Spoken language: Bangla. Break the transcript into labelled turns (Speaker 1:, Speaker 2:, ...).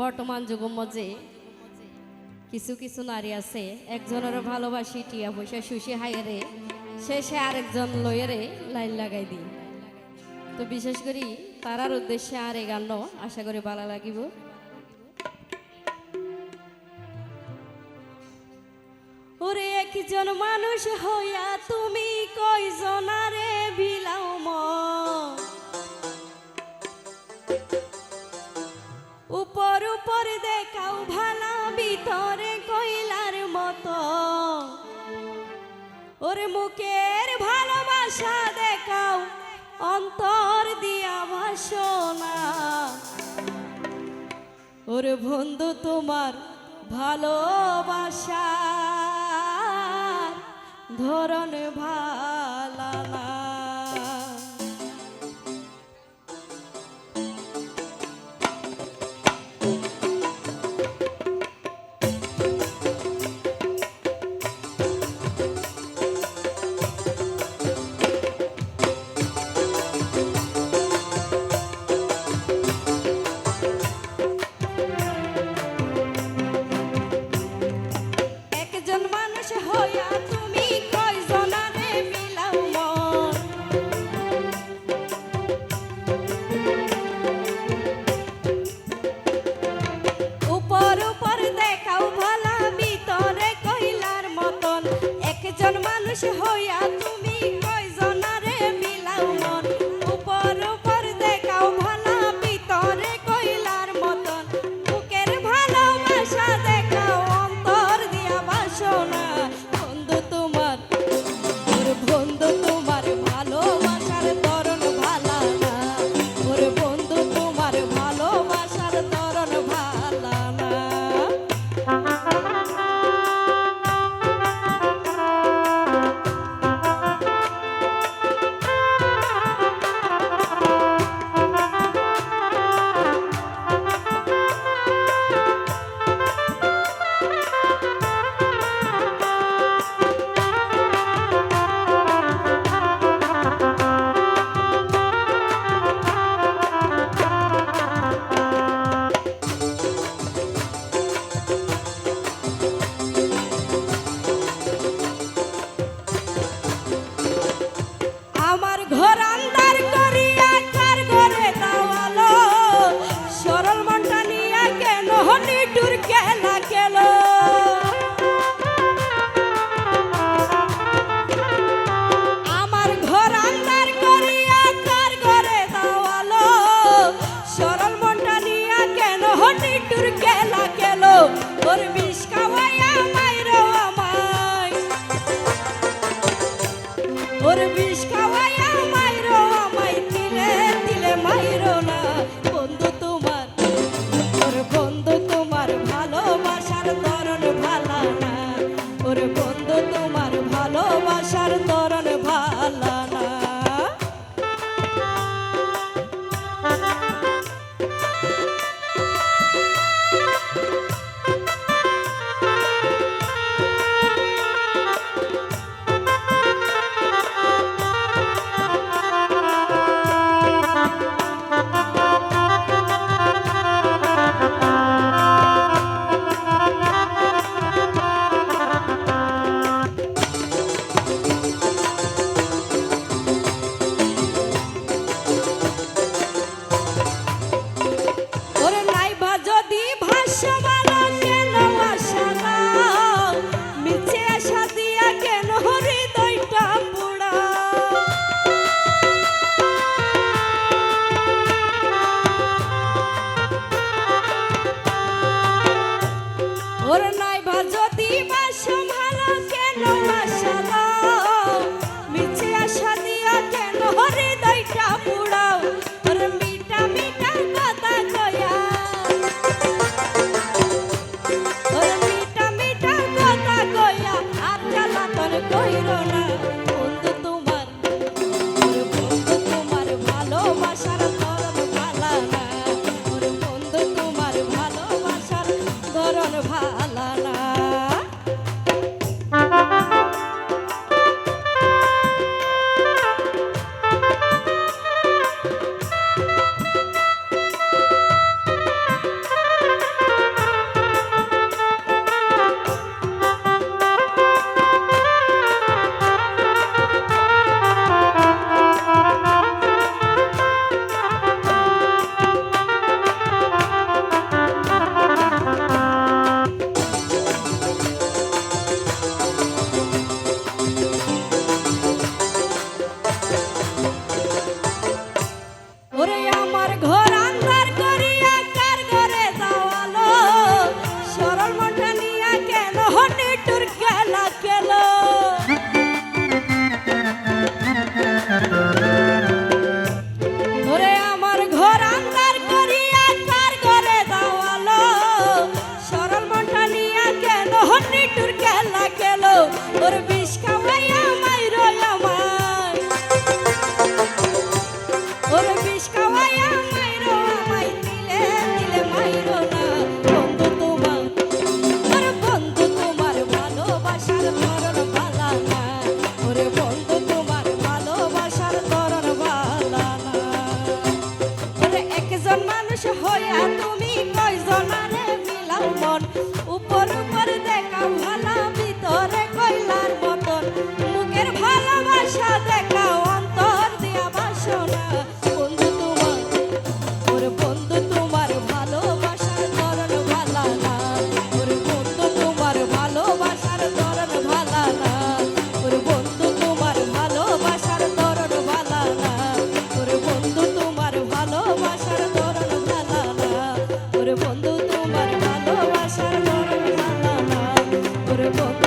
Speaker 1: বর্তমান যুগম যে কিছু কিছু নারী আছে একজনের ভালোবাসি, টিয়া পয়সা শুষি হাইরে শেষে আরেকজন লয়েরে লাইন লাগাই দিই। তো বিশেষ করি তারার উদ্দেশ্যে আর এ গান আশা করি ভালো লাগিব। ওরে একজন মানুষ হইয়া তুমি কইজনারে বি মুখের ভালোবাসা দেখাও অন্তর দিয়া ভাষণা। ওর বন্ধু তোমার ভালোবাসা ধরন ভা ওর